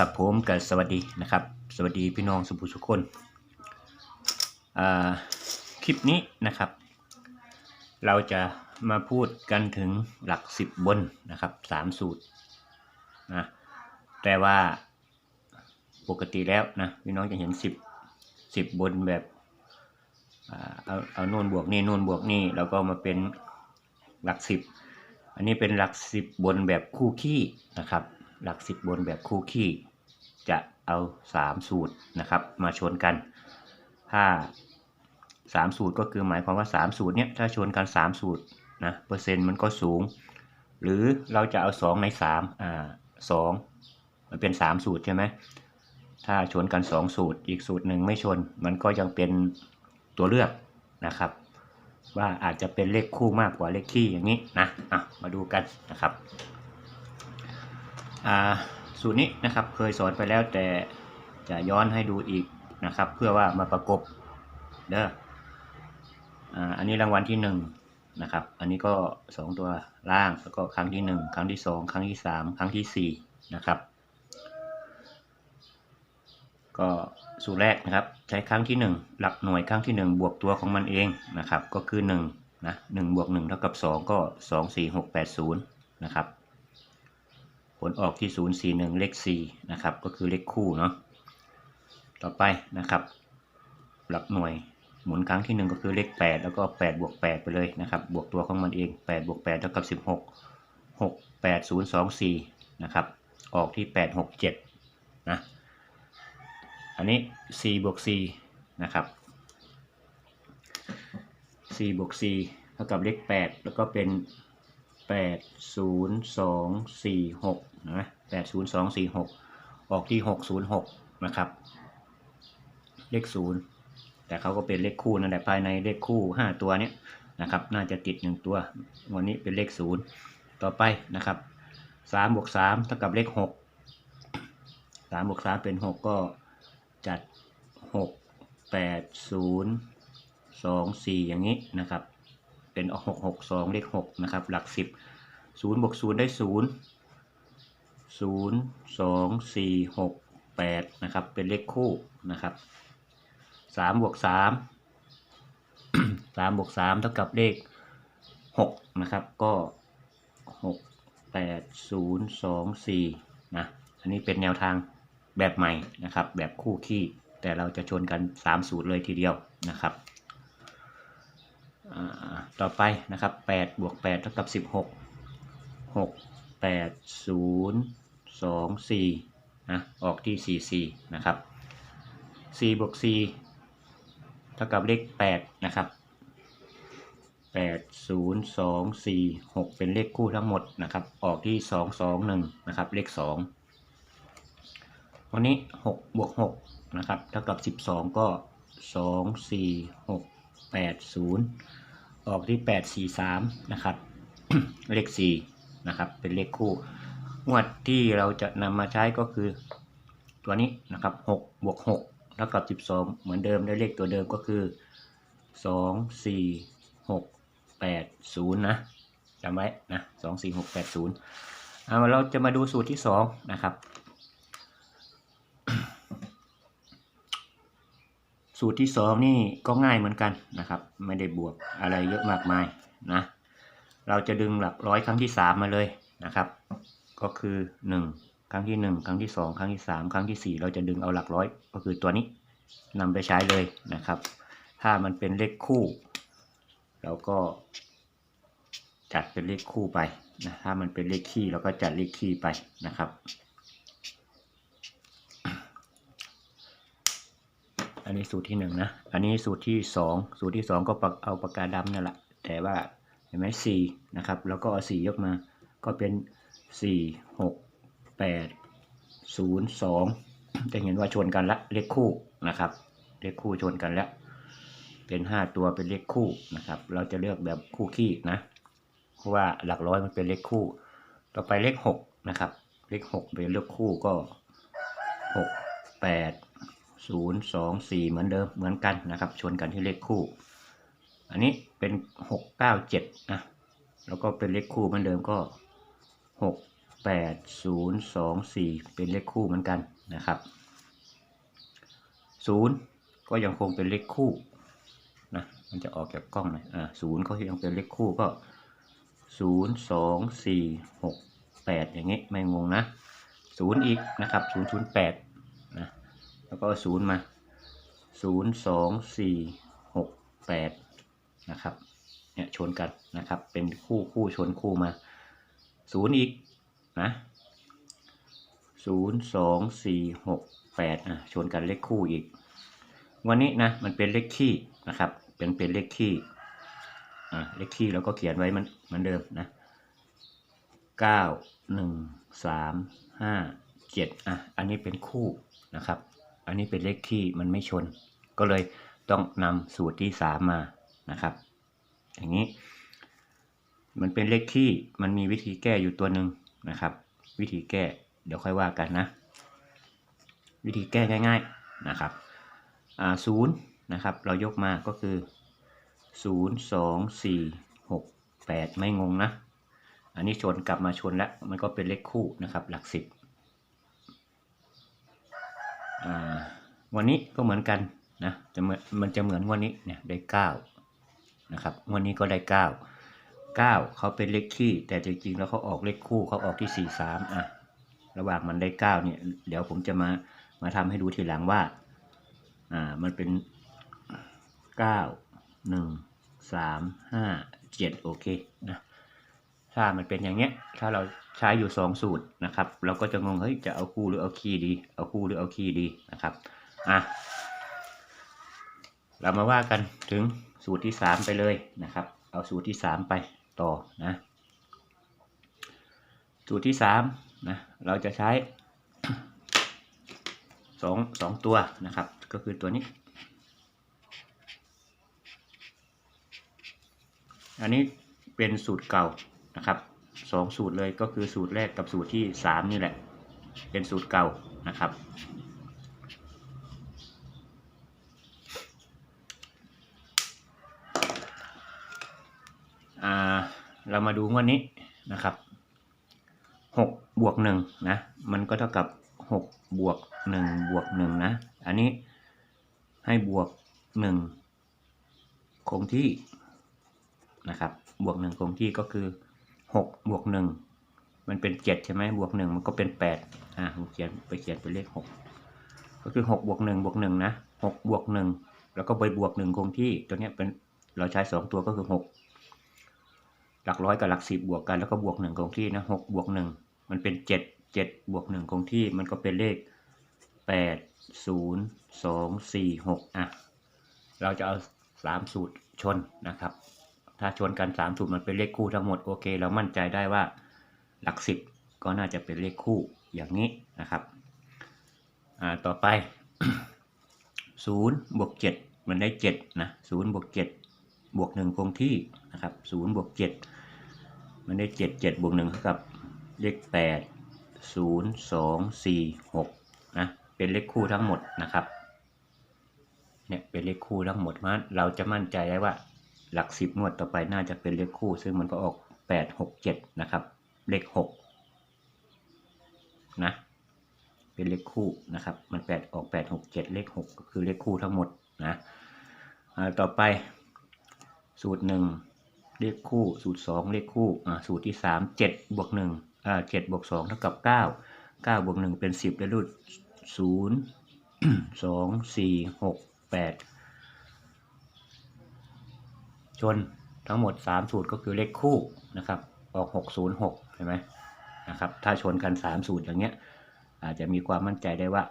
ครับผมกับสวัสดีนะครับ สวัสดีพี่น้องสุภุสุคนคลิปนี้นะครับ เราจะมาพูดกันถึงหลักสิบบนนะครับสามสูตรนะแต่ว่าปกติแล้วนะพี่น้องจะเห็นสิบสิบบนแบบเอาเอาโน่นบวกนี่โน่นบวกนี่แล้วก็มาเป็นหลักสิบอันนี้เป็นหลักสิบบนแบบคู่ขี้นะครับ หลักสิบบนแบบคู่ขี้ จะเอาสามสูตรนะครับ มาชนกัน ถ้าสามสูตรก็คือหมายความว่าสามสูตรเนี้ยถ้าชนกันสามสูตรนะเปอร์เซ็นต์มันก็สูง หรือเราจะเอาสองในสามอ่าสองมันเป็นสามสูตรใช่ไหมถ้าชนกันสองสูตรอีกสูตรหนึ่งไม่ชน มันก็ยังเป็นตัวเลือกนะครับ ว่าอาจจะเป็นเลขคู่มากกว่าเลขคี่อย่างนี้นะอะมาดูกันนะครับอ่า สูตรนี้นะครับเคยสอนไปแล้วแต่จะย้อนให้ดูอีกนะครับ เพื่อว่ามาประกบเด้ออันนี้รางวัลที่หนึ่งนะครับ อันนี้ก็สองตัวล่างแล้วก็ครั้งที่หนึ่งครั้งที่สองครั้งที่สามครั้งที่สี่นะครับก็สูตรแรกนะครับใช้ครั้งที่หนึ่งหลักหน่วยครั้งที่หนึ่งบวกตัวของมันเองนะครับ ก็คือหนึ่งนะหนึ่งบวกหนึ่งเท่ากับสองก็สองสี่หกแปดศูนย์นะครับ ผลออกที่ 0 4 1 เลข4นะครับ ก็คือเลขคู่เนาะ ต่อไปนะครับ หลักหน่วยหมุนครั้งที่ 1 ก็คือเลข 8 แล้วก็ 8 บวก 8 ไปเลยนะครับ บวกตัวของมันเอง 8 บวก8เท่ากับ 16 6 8 0 2 4นะครับ ออกที่ 8 6 7 นะ อันนี้ 4 บวก 4 นะครับ 4 บวก 4 เท่ากับเลข 8 แล้วก็เป็น แปดศูนย์สองสี่หกนะแปดศูนย์สองสี่หกออกที่หกศูนย์หกนะครับ เลขศูนย์แต่เขาก็เป็นเลขคู่นั่นแหละภายในเลขคู่ห้าตัวเนี้ยนะครับ น่าจะติดหนึ่งตัว วันนี้เป็นเลขศูนย์ต่อไปนะครับสามบวกสามเท่ากับเลขหกสามบวกสามเป็นหกก็จัดหกแปดศูนย์สองสี่อย่างนี้นะครับ เป็นหกหกสองเลขหกนะครับ หลักสิบศูนย์บวกศูนย์ได้ศูนย์ศูนย์สองสี่หกแปดนะครับ เป็นเลขคู่นะครับสามบวกสามสามบวกสามเท่ากับเลขหกนะครับ ก็หกแปดศูนย์สองสี่นะ อันนี้เป็นแนวทางแบบใหม่นะครับ แบบคู่ขี้แต่เราจะชนกันสามสูตรเลยทีเดียวนะครับ ต่อไปนะครับ8บวก8เท่ากับ 16 6 8 0 2 4นะออกที่ 4 4 นะครับ4บวก4เท่ากับเลข8นะครับ8 0 2 4 6 เป็นเลขคู่ทั้งหมดนะครับ ออกที่ 2 2 1 นะครับ เลข 2 วันนี้ 6 บวก 6 นะครับ เท่ากับ 12 ก็ 2 4 6 8 0 ออกที่ 8 4 3 นะครับ เลข 4 นะครับ เป็นเลขคู่ งวดที่เราจะนำมาใช้ก็คือตัวนี้นะครับ6บวก6เท่ากับ 12 เหมือนเดิมได้เลขตัวเดิมก็คือ 2 4 6 8 0 นะจำไว้นะ 2 4 6 8 0เอาเราจะมาดูสูตรที่ 2 นะครับ สูตรที่สองนี่ก็ง่ายเหมือนกันนะครับ ไม่ได้บวกอะไรเยอะมากมายนะ เราจะดึงหลักร้อยครั้งที่สามมาเลยนะครับ ก็คือหนึ่งครั้งที่หนึ่งครั้งที่สองครั้งที่สามครั้งที่สี่เราจะดึงเอาหลักร้อย ก็คือตัวนี้นำไปใช้เลยนะครับ ถ้ามันเป็นเลขคู่ เราก็จัดเป็นเลขคู่ไปนะถ้ามันเป็นเลขคี่เราก็จัดเลขคี่ไปนะครับ อันนี้สูตรที่หนึ่งนะ อันนี้สูตรที่สองสูตรที่สองก็ปักเอาปากกาดำนั่นแหละ แต่ว่าเห็นไหมสี่นะครับ แล้วก็เอาสี่ยกมา ก็เป็นสี่หกแปดศูนย์สองจะเห็นว่าชนกันละ เลขคู่นะครับ เลขคู่ชนกันแล้ว เป็นห้าตัวเป็นเลขคู่นะครับ เราจะเลือกแบบคู่ขี้นะ เพราะว่าหลักร้อยมันเป็นเลขคู่ ต่อไปเลขหกนะครับ เลขหกเป็นเลขคู่ก็หกแปด ศูนย์สองสี่เหมือนเดิมเหมือนกันนะครับ ชนกันที่เลขคู่ อันนี้เป็นหกเก้าเจ็ดนะแล้วก็เป็นเลขคู่เหมือนเดิมก็หกแปดศูนย์สองสี่เป็นเลขคู่เหมือนกันนะครับศูนย์ก็ยังคงเป็นเลขคู่นะมันจะออกจากกล้องหน่อยอ่าศูนย์ก็ยังเป็นเลขคู่ก็ศูนย์สองสี่หกแปดอย่างงี้ไม่งงนะศูนย์อีกนะครับศูนย์ศูนย์แปด แล้วก็ศูนย์มาศูนย์สองสี่หกแปดนะครับเนี่ยชนกันนะครับเป็นคู่คู่ชนคู่มาศูนย์อีกนะศูนย์สองสี่หกแปดอะชนกันเลขคู่อีก วันนี้นะมันเป็นเลขคี่นะครับเป็นเป็นเลขคี่อะเลขคี่แล้วก็เขียนไว้มันเหมือนเดิมนะเก้าหนึ่งสามห้าเจ็ดอะอันนี้เป็นคู่นะครับ อันนี้เป็นเลขคี่มันไม่ชน ก็เลยต้องนำสูตรที่สามมานะครับ อย่างนี้ มันเป็นเลขคี่มันมีวิธีแก้อยู่ตัวหนึ่งนะครับ วิธีแก้เดี๋ยวค่อยว่ากันนะ วิธีแก้ง่ายๆนะครับศูนย์นะครับ เรายกมาก็คือศูนย์สองสี่หกแปดไม่งงนะ อันนี้ชนกลับมาชนแล้ว มันก็เป็นเลขคู่นะครับ หลักสิบ วันนี้ก็เหมือนกันนะจะม,มันจะเหมือนวันนี้เนี่ยได้เก้านะครับวันนี้ก็ได้เก้าเก้าเขาเป็นเลขคี่แต่จริงๆแล้วเขาออกเลขคู่เขาออกที่สี่สามอะระหว่างมันได้เก้าเนี่ยเดี๋ยวผมจะมามาทำให้ดูทีหลังว่าอ่ามันเป็นเก้าหนึ่งสามห้าเจ็ดโอเค ถ้ามันเป็นอย่างเงี้ย ถ้าเราใช้อยู่สองสูตรนะครับ เราก็จะงงเฮ้ยจะเอาคู่หรือเอาคีย์ดี เอาคู่หรือเอาคีย์ดีนะครับอะเรามาว่ากันถึงสูตรที่สามไปเลยนะครับ เอาสูตรที่สามไปต่อนะสูตรที่สามนะเราจะใช้สองสองตัวนะครับ ก็คือตัวนี้ อันนี้เป็นสูตรเก่า นะครับสองสูตรเลยก็คือสูตรแรกกับสูตรที่สามนี่แหละ เป็นสูตรเก่านะครับอ่าเรามาดูงวดนี้นะครับหกบวกหนึ่งนะ มันก็เท่ากับหกบวกหนึ่งบวกหนึ่งนะ อันนี้ให้บวกหนึ่งคงที่นะครับ บวกหนึ่งคงที่ก็คือ หกบวกหนึ่งมันเป็นเจ็ดใช่ไหมบวกหนึ่งมันก็เป็นแปดอ่าผมเขียนไปเขียนเป็นเลขหกก็คือหกบวกหนึ่งบวกหนึ่งนะหกบวกหนึ่งแล้วก็ไปบวกหนึ่งคงที่ตัวเนี้ยเป็นเราใช้สองตัวก็คือหกหลักร้อยกับหลักสิบบวกกันแล้วก็บวกหนึ่งคงที่นะหกบวกหนึ่งมันเป็นเจ็ดเจ็ดบวกหนึ่งคงที่มันก็เป็นเลขแปดศูนย์สองสี่หกอะเราจะเอาสามสูตรชนนะครับ ถ้าชนกันสามสูตรมันเป็นเลขคู่ทั้งหมดโอเค เรามั่นใจได้ว่าหลักสิบก็น่าจะเป็นเลขคู่อย่างนี้นะครับต่อไปศูนย์บวกเจ็ดมันได้เจ็ดนะศูนย์บวกเจ็ดบวกหนึ่งคงที่นะครับศูนย์บวกเจ็ดมันได้เจ็ดเจ็ดบวกหนึ่งเท่ากับเลขแปดศูนย์สองสี่หกนะเป็นเลขคู่ทั้งหมดนะครับเนี่ยเป็นเลขคู่ทั้งหมดมันเราจะมั่นใจได้ว่า หลักสิบงวดต่อไปน่าจะเป็นเลขคู่ ซึ่งมันก็ออกแปดหกเจ็ดนะครับ เลขหกนะ เป็นเลขคู่นะครับ มันแปดออกแปดหกเจ็ดเลขหกก็คือเลขคู่ทั้งหมดนะต่อไปสูตรหนึ่งเลขคู่ สูตรสองเลขคู่อ่าสูตรที่สามเจ็ดบวกหนึ่งอ่าเจ็ดบวกสองเท่ากับเก้าเก้าบวกหนึ่งเป็นสิบได้รูดศูนย์สองสี่หกแปด ชนทั้งหมด 3 สูตรก็คือเลขคู่นะครับออก 606เห็นไหมนะครับถ้าชนกัน 3 สูตรอย่างเงี้ย อาจจะมีความมั่นใจได้ว่า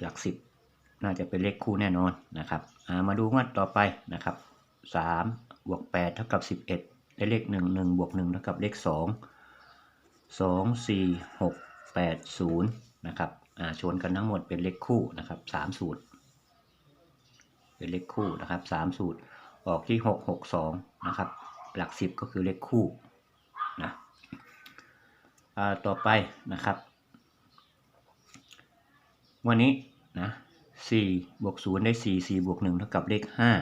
หลักสิบน่าจะเป็นเลขคู่แน่นอนนะครับามาดูงวดต่อไปนะครับ3บวก8เท่ากับ 11 ได้เลข 1 1บวก1เท่ากับเลข 2 2 4 6 8 0นะครับอาชนกันทั้งหมดเป็นเลขคู่นะครับ3สูตร เป็นเลขคู่นะครับสามสูตรออกที่หกหกสองนะครับ หลักสิบก็คือเลขคู่นะต่อไปนะครับ วันนี้นะสี่บวกศูนย์ได้สี่สี่บวกหนึ่งเท่ากับเลขห้า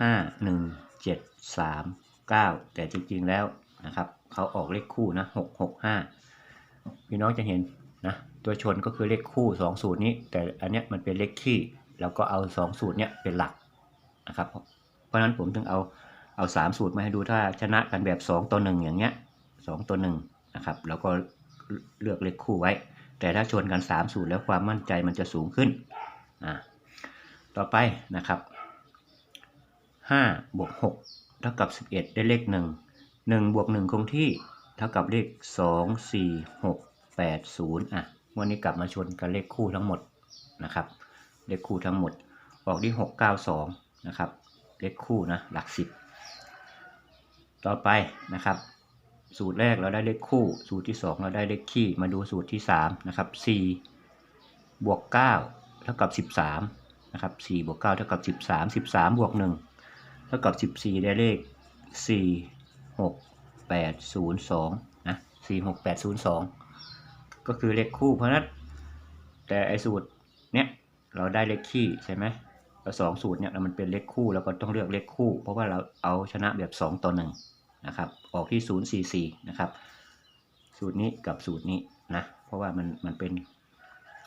ห้าหนึ่งเจ็ดสามเก้าแต่จริงๆแล้วนะครับเขาออกเลขคู่นะหกหกห้าพี่น้องจะเห็นนะตัวชนก็คือเลขคู่สองสูตรนี้ แต่อันเนี้ยมันเป็นเลขคี่ แล้วก็เอาสองสูตรเนี้ยเป็นหลักนะครับ เพราะฉะนั้นผมถึงเอาเอาสามสูตรมาให้ดูถ้าชนะกันแบบสองต่อหนึ่งอย่างเงี้ยสองต่อหนึ่งนะครับแล้วก็เลือกเลขคู่ไว้ แต่ถ้าชนกันสามสูตรแล้วความมั่นใจมันจะสูงขึ้นอ่าต่อไปนะครับห้าบวกหกเท่ากับสิบเอ็ดได้เลขหนึ่งหนึ่งบวกหนึ่งคงที่เท่ากับเลขสองสี่หกแปดศูนย์อะวันนี้กลับมาชนกันเลขคู่ทั้งหมดนะครับ เลขคู่ทั้งหมด ออกที่หกเก้าสองนะครับ เลขคู่นะ หลักสิบต่อไปนะครับ สูตรแรกเราได้เลขคู่ สูตรที่ 2 เราได้เลขคี่ มาดูสูตรที่ 3 นะครับ 4 บวก 9 เท่ากับ 13 นะครับ 4 บวก 9 เท่ากับ 13 13 บวก 1 เท่ากับ 14 ได้เลข 4 6 8 0 2 นะ 4 6 8 0 2 ก็คือเลขคู่เพราะฉะนั้นแต่ไอสูตรเนี้ย เราได้เลขคี่ใช่ไหมแล้วสองสูตรเนี่ยมันเป็นเลขคู่เราก็ต้องเลือกเลขคู่ เพราะว่าเราเอาชนะแบบ 2 ต่อ1นะครับออกที่ 044 นะครับ สูตรนี้กับสูตรนี้นะเพราะว่ามันมันเป็น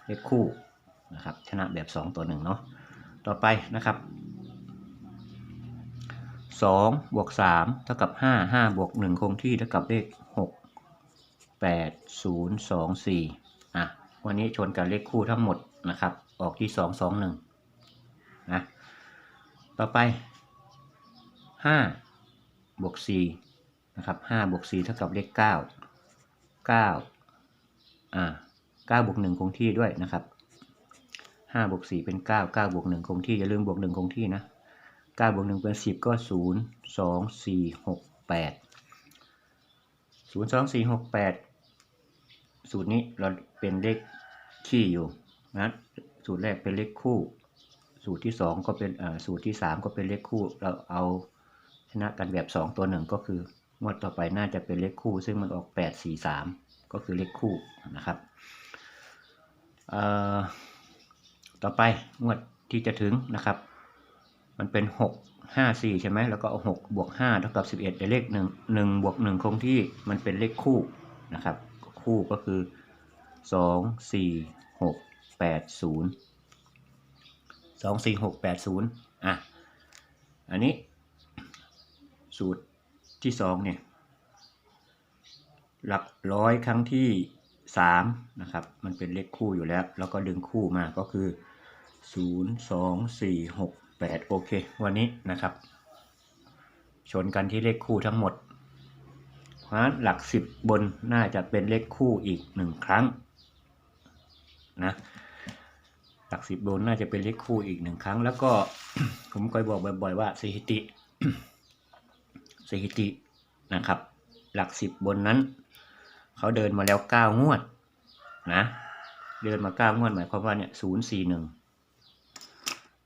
เลขคู่นะครับชนะแบบ 2 ต่อ1เนาะต่อไปนะครับ2บวก3เท่ากับ 5 5บวก1คงที่เท่ากับเลข 6 8 0 2 4อะวันนี้ชนกับเลขคู่ทั้งหมดนะครับ ออกที่สองสองหนึ่งนะต่อไปห้าบวกสี่นะครับห้าบวกสี่เท่ากับเลขเก้าเก้าอ่าเก้าบวกหนึ่งคงที่ด้วยนะครับห้าบวกสี่เป็นเก้าเก้าบวกหนึ่งคงที่อย่าลืมบวกหนึ่งคงที่นะเก้าบวกหนึ่งเป็นสิบก็ศูนย์สองสี่หกแปดศูนย์สองสี่หกแปดสูตรนี้เราเป็นเลขขี้อยู่นะ สูตรแรกเป็นเลขคู่ สูตรที่2ก็เป็นอ่าสูตรที่3ก็เป็นเลขคู่ เราเอาชนะกันแบบ2ตัว1ก็คืองวดต่อไปน่าจะเป็นเลขคู่ ซึ่งมันออก8 4 3ก็คือเลขคู่นะครับอ่อต่อไปงวดที่จะถึงนะครับ มันเป็น6 5 4ใช่ไหมแล้วก็เอา6บวก5เท่ากับ11ได้เลข1 1บวก1คงที่มันเป็นเลขคู่นะครับ คู่ก็คือ2 4 6 8 0 2 4 6 8 0อะ อันนี้ สูตรที่สองเนี่ย หลักร้อยครั้งที่สามนะครับ มันเป็นเลขคู่อยู่แล้ว แล้วก็ดึงคู่มาก็คือศูนย์สองสี่หกแปดโอเค วันนี้นะครับ ชนกันที่เลขคู่ทั้งหมดเพราะฉะนั้นหลักสิบบนน่าจะเป็นเลขคู่อีกหนึ่งครั้งนะ หลักสิบบนน่าจะเป็นเลขคู่อีกหนึ่งครั้ง แล้วก็ผมเคยบอกบ่อย ๆ ว่าสถิติสถิตินะครับ หลักสิบบนนั้น เขาเดินมาแล้วเก้างวดนะเดินมาเก้างวดหมายความว่าเนี่ยศูนย์สี่หนึ่ง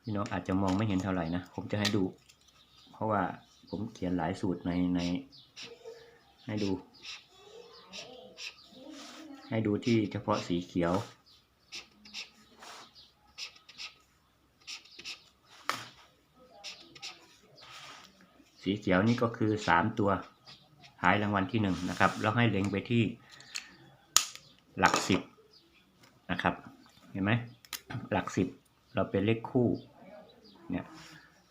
พี่น้องอาจจะมองไม่เห็นเท่าไหร่นะผมจะให้ดู เพราะว่าผมเขียนหลายสูตรในในให้ดู ให้ดูที่เฉพาะสีเขียว สีเขียวนี่ก็คือสามตัวท้ายรางวัลที่หนึ่งนะครับ แล้วให้เล็งไปที่หลักสิบนะครับ เห็นไหมหลักสิบเราเป็นเลขคู่เนี่ย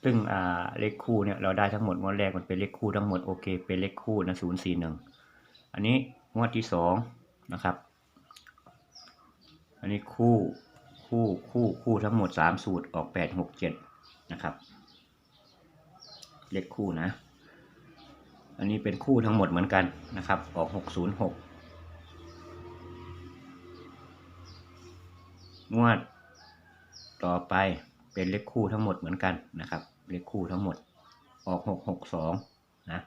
ซึ่งอ่าเลขคู่เนี่ยเราได้ทั้งหมดงวดแรกมันเป็นเลขคู่ทั้งหมดโอเค เป็นเลขคู่นะศูนย์สี่หนึ่งอันนี้งวดที่สองนะครับ อันนี้คู่คู่คู่คู่ทั้งหมดสามสูตรออกแปดหกเจ็ดนะครับ เลขคู่นะ อันนี้เป็นคู่ทั้งหมดเหมือนกันนะครับ ออก 606 งวด ต่อไปเป็นเลขคู่ทั้งหมดเหมือนกันนะครับ เลขคู่ทั้งหมด ออก 662 นะ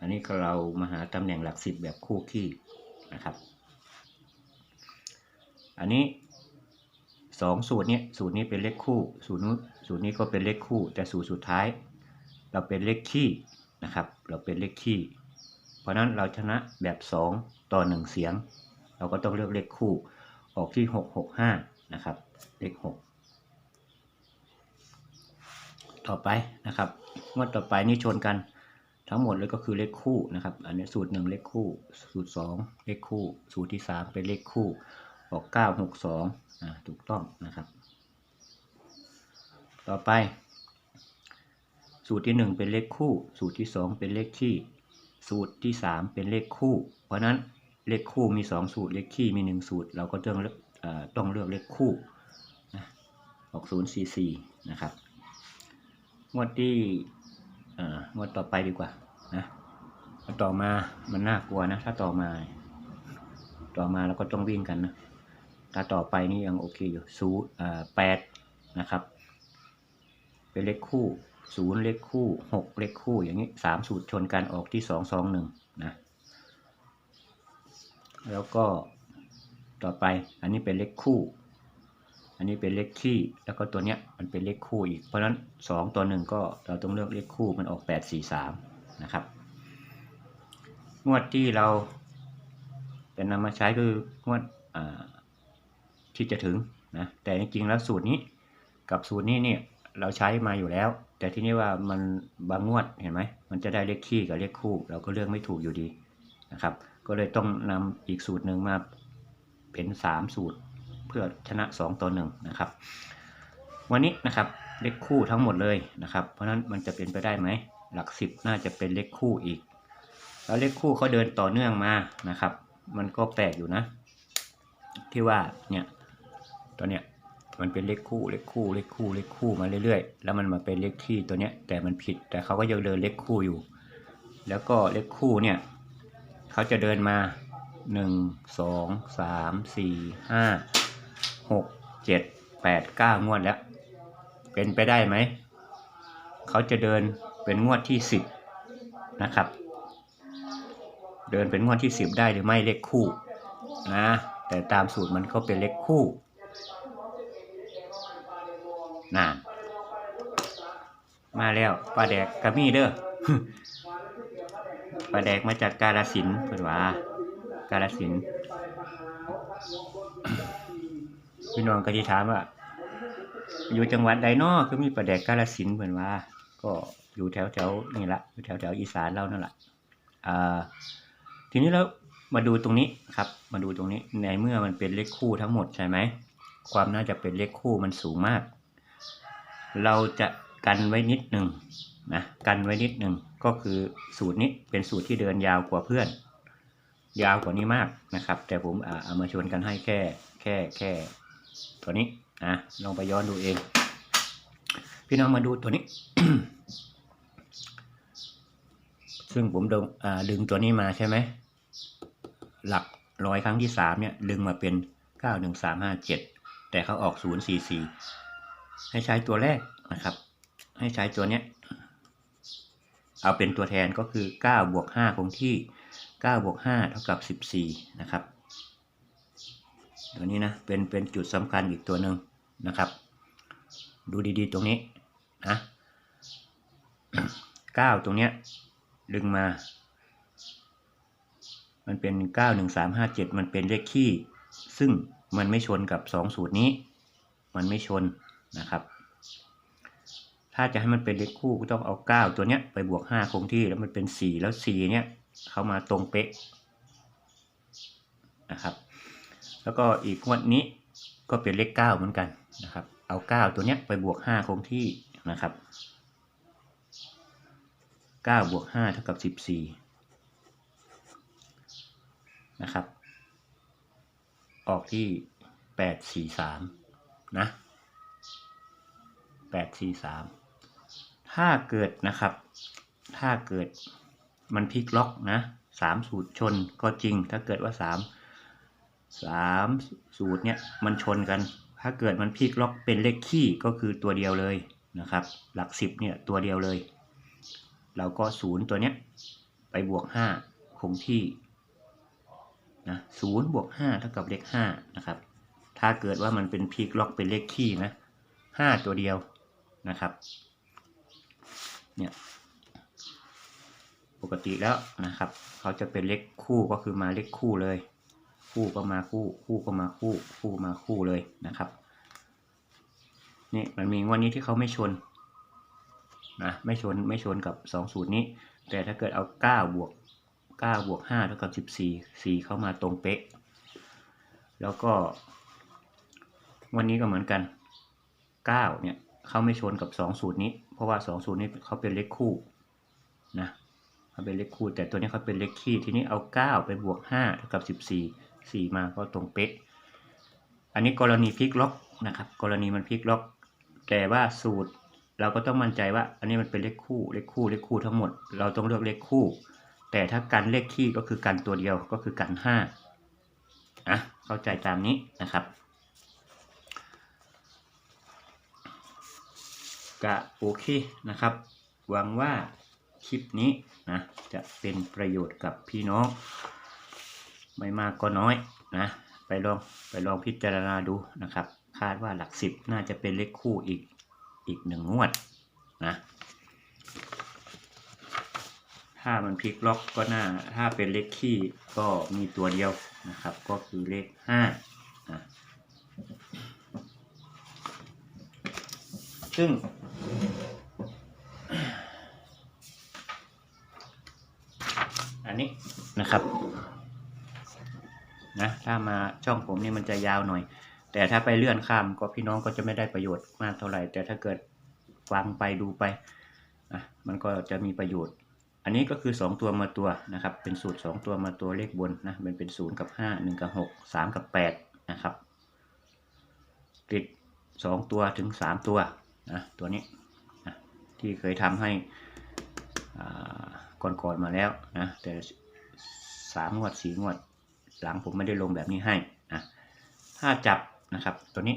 อันนี้เรามาหาตำแหน่งหลักสิบแบบคู่ขี้นะครับ อันนี้ สองสูตรเนี้ยสูตรนี้เป็นเลขคู่ สูตรนู้นสูตรนี้ก็เป็นเลขคู่ แต่สูตรสุดท้าย เราเป็นเลขคี่นะครับ เราเป็นเลขคี่ เพราะนั้นเราชนะแบบ 2 ต่อ 1 เสียง เราก็ต้องเลือกเลขคู่ ออกที่ 665 นะครับ เลข 6 ต่อไปนะครับงวดต่อไปนี่ชนกันทั้งหมดเลยก็คือเลขคู่นะครับ อันนี้สูตรหนึ่งเลขคู่ สูตรสองเลขคู่ สูตรที่สามเป็นเลขคู่ ออกเก้าหกสองถูกต้องนะครับ ต่อไป สูตรที่หนึ่งเป็นเลขคู่ สูตรที่สองเป็นเลขคี่สูตรที่สามเป็นเลขคู่ เพราะนั้นเลขคู่มีสองสูตรเลขคี่มีหนึ่งสูตร เราก็ต้องเลือกเอ่อต้องเลือกเลขคู่นะออกศูนย์สี่สี่นะครับงวดที่งวดต่อไปดีกว่านะต่อมามันน่ากลัวนะ ถ้าต่อมา ต่อมาเราก็ต้องวิ่งกันนะ ถ้าต่อไปนี่ยังโอเคอยู่ศูนย์แปดนะครับ เป็นเลขคู่ศูนย์เลขคู่หกเลขคู่อย่างนี้สามสูตรชนกันออกที่สองสองหนึ่งนะแล้วก็ต่อไปอันนี้เป็นเลขคู่ อันนี้เป็นเลขคี่แล้วก็ตัวเนี้ยมันเป็นเลขคู่อีก เพราะฉะนั้นสองตัวหนึ่งก็เราต้องเลือกเลขคู่มันออกแปดสี่สามนะครับ งวดที่เราจะนำมาใช้คืองวดอ่า ที่จะถึงนะแต่จริงๆแล้วสูตรนี้กับสูตรนี้เนี่ยเราใช้มาอยู่แล้ว แต่ที่นี่ว่ามันบางงวดเห็นไหมมันจะได้เลขคี่กับเลขคู่ เราก็เลือกไม่ถูกอยู่ดีนะครับ ก็เลยต้องนำอีกสูตรหนึ่งมาเป็นสามสูตรเพื่อชนะสองต่อหนึ่งนะครับ วันนี้นะครับเลขคู่ทั้งหมดเลยนะครับ เพราะฉะนั้นมันจะเป็นไปได้ไหมหลักสิบน่าจะเป็นเลขคู่อีก แล้วเลขคู่เขาเดินต่อเนื่องมานะครับ มันก็แปลกอยู่นะ ที่ว่าเนี่ย ตัวเนี้ยมันเป็นเลขคู่เลขคู่เลขคู่เลขคู่มาเรื่อยๆ แล้วมันมาเป็นเลขที่ตัวเนี้ยแต่มันผิดแต่เขาก็ยังเดินเลขคู่อยู่ แล้วก็เลขคู่เนี่ยเขาจะเดินมาหนึ่งสองสามสี่ห้าหกเจ็ดแปดเก้างวดแล้ว เป็นไปได้ไหม เขาจะเดินเป็นงวดที่สิบนะครับ เดินเป็นงวดที่สิบได้หรือไม่เลขคู่นะแต่ตามสูตรมันก็เป็นเลขคู่ น่นมาแล้วปลาแดกกระมี่เด้อปลาแดกมาจากกาลสินเพิ่นว่ากาลสินพี่น้องก็ทีถามว่าอยู่จังหวัดใดน้อคือมีปลาแดกกาลสินธุ์เพิ่นว่า ก็อยู่แถวแถวๆนี่ละอยู่แถวแถวๆอีสานเรานั่นแหละอ่าทีนี้แล้วมาดูตรงนี้ครับ มาดูตรงนี้ในเมื่อมันเป็นเลขคู่ทั้งหมดใช่ไหม ความน่าจะเป็นเลขคู่มันสูงมาก เราจะกันไว้นิดหนึ่งนะกันไว้นิดหนึ่งก็คือสูตรนี้เป็นสูตรที่เดินยาวกว่าเพื่อน ยาวกว่านี้มากนะครับ แต่ผมเอามาชวนกันให้แค่แค่แค่ตัวนี้นะลองไปย้อนดูเอง พี่น้องมาดูตัวนี้ ซึ่งผมดึงดึงตัวนี้มาใช่ไหมหลักร้อยครั้งที่สามเนี่ยดึงมาเป็นเก้าหนึ่งสามห้าเจ็ดแต่เขาออกศูนย์สี่สี่ ให้ใช้ตัวแรกนะครับ ให้ใช้ตัวเนี้ย เอาเป็นตัวแทนก็คือเก้าบวกห้าคงที่เก้าบวกห้าเท่ากับสิบสี่นะครับ ตัวนี้นะเป็นเป็นจุดสำคัญอีกตัวหนึ่งนะครับ ดูดีๆตรงนี้นะเก้าตรงเนี้ยดึงมา มันเป็นเก้าหนึ่งสามห้าเจ็ดมันเป็นเลขคี่ซึ่งมันไม่ชนกับสองสูตรนี้ มันไม่ชน นะครับ ถ้าจะให้มันเป็นเลขคู่ก็ต้องเอาเก้าตัวเนี้ยไปบวกห้าคงที่แล้วมันเป็นสี่แล้วสี่เนี้ยเข้ามาตรงเป๊ะนะครับ แล้วก็อีกงวดนี้ก็เป็นเลขเก้าเหมือนกันนะครับ เอาเก้าตัวเนี้ยไปบวกห้าคงที่นะครับเก้าบวกห้าเท่ากับสิบสี่นะครับ ออกที่แปดสี่สามนะ แปดสี่สามถ้าเกิดนะครับ ถ้าเกิดมันพลิกล็อกนะสามสูตรชนก็จริง ถ้าเกิดว่าสามสามสูตรเนี้ยมันชนกัน ถ้าเกิดมันพลิกล็อกเป็นเลขคี่ก็คือตัวเดียวเลยนะครับ หลักสิบเนี่ยตัวเดียวเลย เราก็ศูนย์ตัวเนี้ยไปบวกห้าคงที่นะศูนย์บวกห้าเท่ากับเลขห้านะครับ ถ้าเกิดว่ามันเป็นพีกล็อกเป็นเลขคี่นะห้าตัวเดียว นะครับเนี่ยปกติแล้วนะครับ เขาจะเป็นเลขคู่ก็คือมาเลขคู่เลย คู่ก็มาคู่ คู่ก็มาคู่ คู่มาคู่เลยนะครับนี่มันมีวันนี้ที่เขาไม่ชนนะไม่ชนไม่ชนกับสองสูตรนี้ แต่ถ้าเกิดเอาเก้าบวกเก้าบวกห้าเท่ากับสิบสี่สี่เข้ามาตรงเป๊ะ แล้วก็ วันนี้ก็เหมือนกันเก้าเนี่ย เขาไม่ชนกับสองสูตรนี้ เพราะว่าสองสูตรนี้เขาเป็นเลขคู่นะเขาเป็นเลขคู่ แต่ตัวนี้เขาเป็นเลขคี่ทีนี้เอาเก้าไปบวกห้าเท่ากับสิบสี่สี่มาก็ตรงเป๊ะ อันนี้กรณีพลิกล็อกนะครับ กรณีมันพลิกล็อก แต่ว่าสูตรเราก็ต้องมั่นใจว่า อันนี้มันเป็นเลขคู่เลขคู่เลขคู่ทั้งหมด เราต้องเลือกเลขคู่ แต่ถ้ากันเลขคี่ก็คือกันตัวเดียวก็คือกันห้าอะเข้าใจตามนี้นะครับ ก็โอเคนะครับ หวังว่าคลิปนี้นะจะเป็นประโยชน์กับพี่น้อง ไม่มากก็น้อยนะ ไปลองไปลองพิจารณาดูนะครับ คาดว่าหลักสิบน่าจะเป็นเลขคู่อีกอีกหนึ่งงวดนะถ้ามันพลิกล็อกก็น่า ถ้าเป็นเลขคี่ก็มีตัวเดียวนะครับ ก็คือเลขห้านะซึ่ง อัน นะครับนะถ้ามาช่องผมนี่มันจะยาวหน่อย แต่ถ้าไปเลื่อนข้ามก็พี่น้องก็จะไม่ได้ประโยชน์มากเท่าไหร่ แต่ถ้าเกิดฟังไปดูไปอะมันก็จะมีประโยชน์ อันนี้ก็คือ 2 ตัวมาตัวนะครับ เป็นสูตร 2 ตัวมาตัวเลขบนนะมันเป็น0กับ5 1กับ6 3กับ8นะครับติด 2 ตัวถึง 3 ตัวนะตัวนี้นะที่เคยทำให้อ่าก่อนๆมาแล้วนะแต่ สามงวดสี่งวด หลังผมไม่ได้ลงแบบนี้ให้นะถ้าจับนะครับ ตัวนี้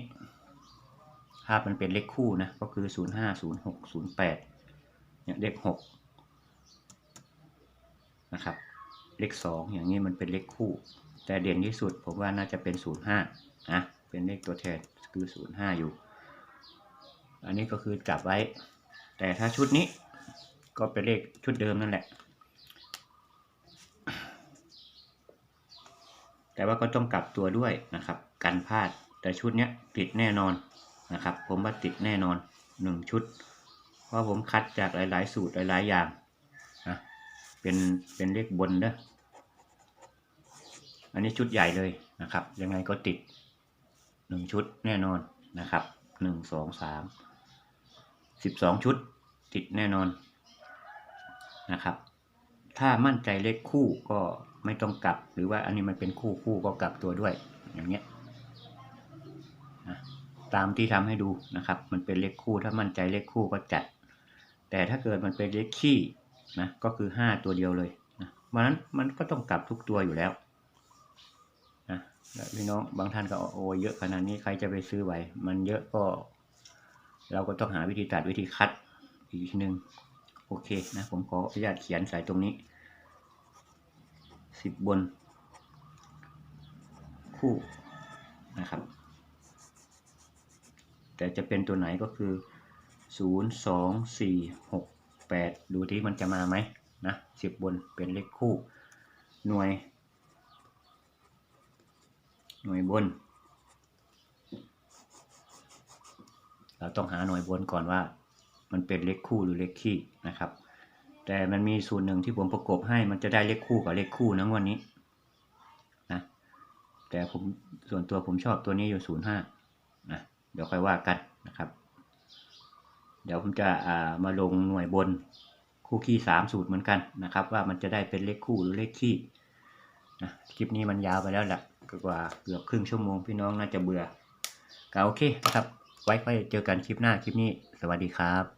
ถ้ามันเป็นเลขคู่นะ ก็คือ0 5 0 6 0 8เนี่ยเลข6นะครับ เลข2องอย่างนี้มันเป็นเลขคู่ แต่เด่นที่สุดผมว่าน่าจะเป็น0 5นย์ห้านะเป็นเลขตัวแทนคือ0 5อยู่ อันนี้ก็คือจับไว้ แต่ถ้าชุดนี้ก็เป็นเลขชุดเดิมนั่นแหละ แต่ว่าก็ต้องกลับตัวด้วยนะครับกันพลาดแต่ชุดนี้ติดแน่นอนนะครับ ผมว่าติดแน่นอนหนึ่งชุด เพราะผมคัดจากหลาย ๆ สูตรหลาย ๆ อย่างนะเป็นเป็นเลขบนเด้ออันนี้ชุดใหญ่เลยนะครับ ยังไงก็ติดหนึ่งชุดแน่นอนนะครับหนึ่งสองสามสิบสองชุดติดแน่นอนนะครับ ถ้ามั่นใจเลขคู่ก็ ไม่ต้องกลับ หรือว่าอันนี้มันเป็นคู่คู่ก็กลับตัวด้วย อย่างเงี้ยนะตามที่ทำให้ดูนะครับ มันเป็นเลขคู่ถ้ามั่นใจเลขคู่ก็จัด แต่ถ้าเกิดมันเป็นเลขขี้นะก็คือห้าตัวเดียวเลยนะเพราะฉะนั้นมันก็ต้องกลับทุกตัวอยู่แล้วนะแล้วพี่น้องบางท่านก็โอ้เยอะขนาดนี้ใครจะไปซื้อไหวมันเยอะก็ เราก็ต้องหาวิธีตัดวิธีคัดอีกทีหนึ่งโอเคนะผมขออนุญาตเขียนใส่ตรงนี้ สิบบน คู่นะครับ แต่จะเป็นตัวไหนก็คือศูนย์สองสี่หกแปดดูที่มันจะมาไหมนะสิบบนเป็นเลขคู่ หน่วย หน่วยบน เราต้องหาหน่วยบนก่อนว่า มันเป็นเลขคู่หรือเลขคี่นะครับ แต่มันมีสูตรหนึ่งที่ผมประกบให้มันจะได้เลขคู่กับเลขคู่นะงวันนี้นะแต่ผมส่วนตัวผมชอบตัวนี้อยู่ศูนย์ห้านะเดี๋ยวค่อยว่ากันนะครับ เดี๋ยวผมจะอ่ามาลงหน่วยบนคู่คี่สามสูตรเหมือนกันนะครับ ว่ามันจะได้เป็นเลขคู่หรือเลขคี่นะคลิปนี้มันยาวไปแล้วแหละกกว่าเกือบครึ่งชั่วโมงพี่น้องน่าจะเบื่อก็โอเคนะครับ ไว้ค่อยเจอกันคลิปหน้าคลิปนี้ สวัสดีครับ